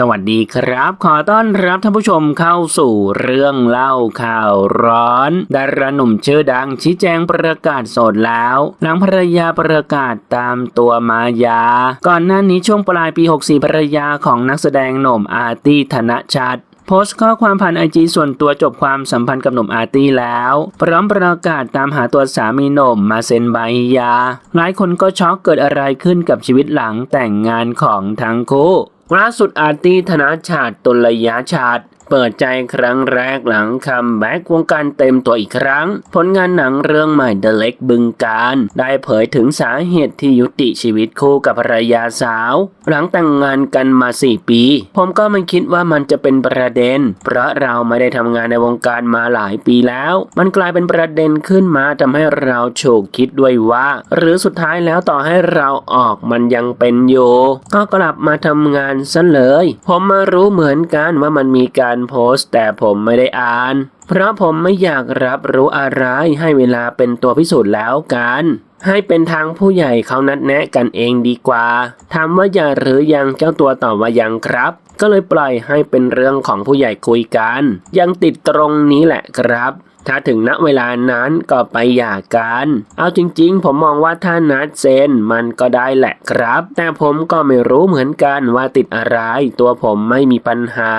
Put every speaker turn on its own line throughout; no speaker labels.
สวัสดีครับ ขอต้อนรับท่านผู้ชมเข้าสู่เรื่องเล่าข่าวร้อน ดาราหนุ่มชื่อดังชี้แจงประกาศโสดแล้ว หลังภรรยาประกาศตามตัวมายา ก่อนหน้านี้ช่วงปลายปี 64ภรรยาของนักแสดงหนุ่มอาร์ตี้ธนชัดโพสต์ข้อความผ่านไอจีส่วนตัวจบความสัมพันธ์กับหนุ่มอาร์ตี้แล้ว พร้อมประกาศตามหาตัวสามีหนุ่มมาเซ็นใบยา หลายคนก็ช็อกเกิดอะไรขึ้นกับชีวิตหลังแต่งงานของทั้งคู่ ล่าสุดอาร์ตี้ธนาชาติตุลยชาติ เปิดใจครั้งแรกหลังคัมแบ็กวงการเต็มตัวอีกครั้ง ผลงานหนังเรื่องใหม่ The Leg บึงการ ได้เผยถึงสาเหตุที่ยุติชีวิตคู่กับภรรยาสาว หลังแต่งงานกันมา 4 ปี ผมก็ไม่คิดว่ามันจะเป็นประเด็น เพราะเราไม่ได้ทำงานในวงการมาหลายปีแล้ว มันกลายเป็นประเด็นขึ้นมาทำให้เราโฉกคิดด้วยว่า หรือสุดท้ายแล้วต่อให้เราออกมันยังเป็นอยู่ก็กลับมาทำงานซะเลย ผมมารู้เหมือนกันว่ามันมีการโพสต์ แต่ผมไม่ได้อ่าน เพราะผมไม่อยากรับรู้อะไรให้เวลาเป็นตัวพิสูจน์แล้วกัน ให้เป็นทางผู้ใหญ่เขานัดแนะกันเองดีกว่าถามว่าอย่าหรือยังเจ้าตัวตอบว่ายังครับ ก็เลยปล่อยให้เป็นเรื่องของผู้ใหญ่คุยกัน ยังติดตรงนี้แหละครับ ถ้าถึงณเวลานั้นก็ไปหย่ากัน เอาจริงๆ ผมมองว่าถ้านัดเซ็นมันก็ได้แหละครับ แต่ผมก็ไม่รู้เหมือนกันว่าติดอะไร ตัวผมไม่มีปัญหา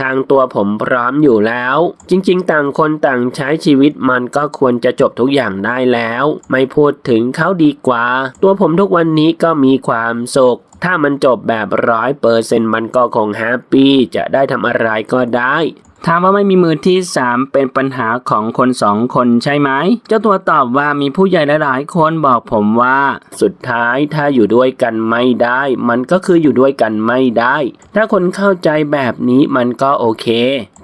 ทางตัวผมพร้อมอยู่แล้ว จริง ๆ ต่างคนต่างใช้ชีวิตมันก็ควรจะจบทุกอย่างได้แล้ว ไม่พูดถึงเขาดีกว่า ตัวผมทุกวันนี้ก็มีความสุขถ้ามันจบแบบร้อยเปอร์เซ็นต์มันก็คงแฮปปี้จะได้ทำอะไรก็ได้ ถามว่าไม่มีมือที่ 3 เป็นปัญหาของคนสองคนใช่ไหม เจ้าตัวตอบว่ามีผู้ใหญ่หลายๆ คนบอกผมว่า สุดท้ายถ้าอยู่ด้วยกันไม่ได้ มันก็คืออยู่ด้วยกันไม่ได้ ถ้าคนเข้าใจแบบนี้มันก็โอเค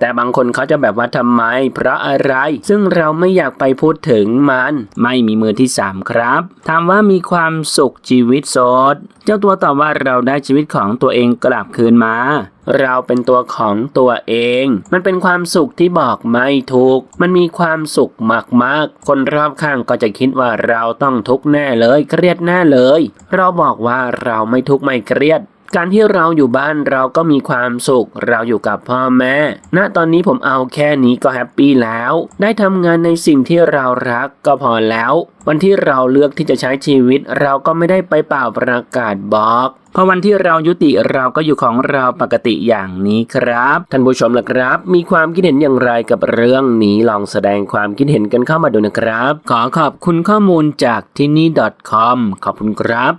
แต่บางคนเขาจะแบบว่าทำไม เพราะอะไร ซึ่งเราไม่อยากไปพูดถึงมัน ไม่มีมือที่ 3 ครับ ถามว่ามีความสุขชีวิตโสด เจ้าตัวตอบว่าเราได้ชีวิตของตัวเองกลับคืนมาเราเป็นตัวของตัวเอง มันเป็นความสุขที่บอกไม่ถูก มันมีความสุขมากๆ คนรอบข้างก็จะคิดว่าเราต้องทุกข์แน่เลย เครียดแน่เลย เราบอกว่าเราไม่ทุกข์ไม่เครียด การที่เราอยู่บ้านเราก็มีความสุข เราอยู่กับพ่อแม่ ณ ตอนนี้ผมเอาแค่นี้ก็แฮปปี้แล้ว ได้ทำงานในสิ่งที่เรารักก็พอแล้ว วันที่เราเลือกที่จะใช้ชีวิต เราก็ไม่ได้ไปเป่าประกาศบอกเพราะวันที่เรายุติเราก็อยู่ของเราปกติอย่างนี้ครับ ท่านผู้ชมล่ะครับ มีความคิดเห็นอย่างไรกับเรื่องนี้ลองแสดงความคิดเห็นกันเข้ามาดูนะครับ ขอขอบคุณข้อมูลจากที่นี่ .com ขอบคุณครับ